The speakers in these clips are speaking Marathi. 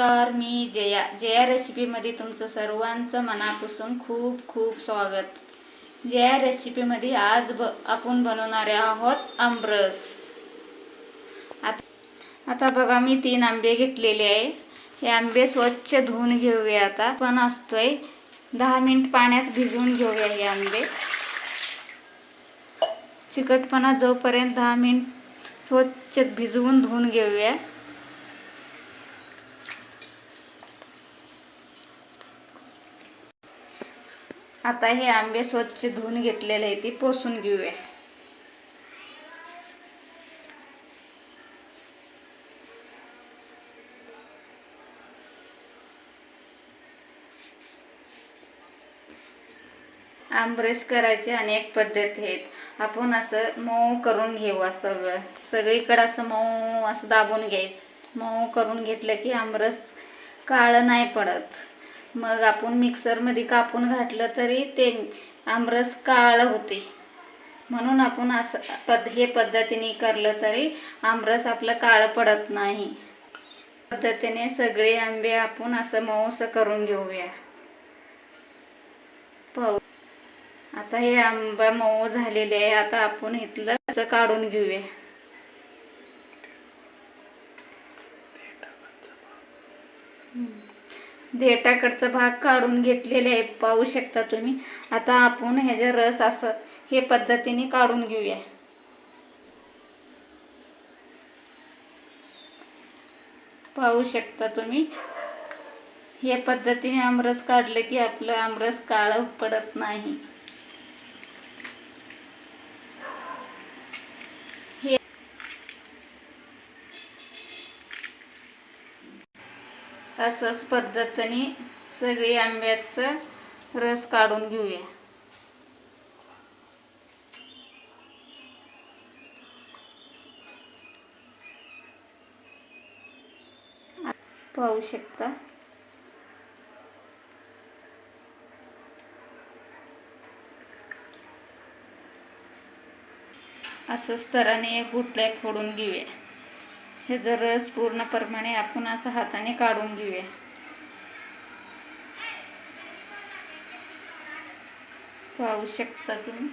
नमस्कार मी जया जया रेसिपीमध्ये तुमचं सर्वांचं मनापासून खूप खूप स्वागत. जया रेसिपीमध्ये आज ब आपण बनवणार आहोत आमरस. आता आता बघा मी तीन आंबे घेतलेले आहे. हे आंबे स्वच्छ धुवून घेऊया आता. पण असतोय दहा मिनिट पाण्यात भिजवून घेऊया हे आंबे. चिकटपणा जोपर्यंत दहा मिनिट स्वच्छ भिजवून धुवून घेऊया. आता हे आंबे स्वच्छ धुवून घेतलेले आहे ते पोसून घेऊया. आंबरेस करायचे अनेक पद्धती आहेत. आपण असं मऊ करून घेऊ सगळं. सगळीकडं असं मऊ असं दाबून घ्यायचं. मऊ करून घेतलं की आंबरस काळं नाही पडत. मग आपण मिक्सरमध्ये कापून घातलं तरी ते आमरस काळं होते. म्हणून आपण असं पद हे पद्धतीने करलं तरी आमरस आपलं काळं पडत नाही. पद्धतीने सगळे आंबे आपण असं मऊसं करून घेऊया. पाहू. आता हे आंबा मऊ झालेले आहे. आता आपण इथलं असं काढून घेऊया. देठाकडचा भाग काढून घेतलेले आहे पाहू शकता तुम्ही. आता आपण ह्याचा रस असं हे पद्धतीने काढून घेऊया. पाहू शकता तुम्ही. हे पद्धतीने आमरस काढलं की आपलं आमरस काळं पडत नाही हे असंच पद्धतीने सगळी आंब्याचं रस काढून घेऊया. पाहू शकता. असंच तराने एक गुटल्या फोडून घेऊया. हे जर रस पूर्णप्रमाणे आपण असं हाताने काढून घेऊया. पाहू शकता तुम्ही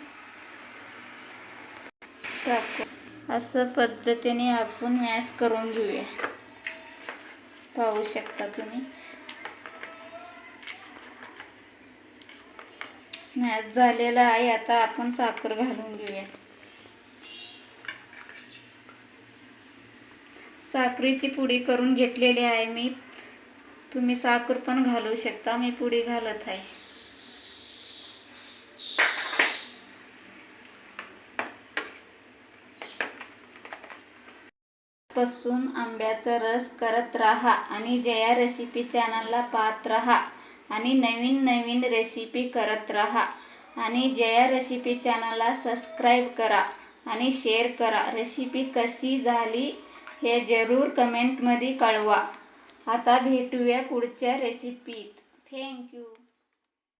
असं पद्धतीने आपण मॅश करून घेऊया. पाहू शकता तुम्ही स्मॅश झालेला आहे आता आपण साखर घालून घेऊया. साखरेची पुडी करून घेतलेली आहे मी. तुम्ही साखर पण घालू शकता. मी पुडी घालत आहे. पासून आंब्याचा रस करत राहा आणि जया रेसिपी चॅनलला पाहत राहा आणि नवीन नवीन रेसिपी करत राहा आणि जया रेसिपी चॅनलला सबस्क्राईब करा आणि शेअर करा. रेसिपी कशी झाली हे जरूर कमेंटमध्ये कळवा. आता भेटूया पुढच्या रेसिपीत थँक्यू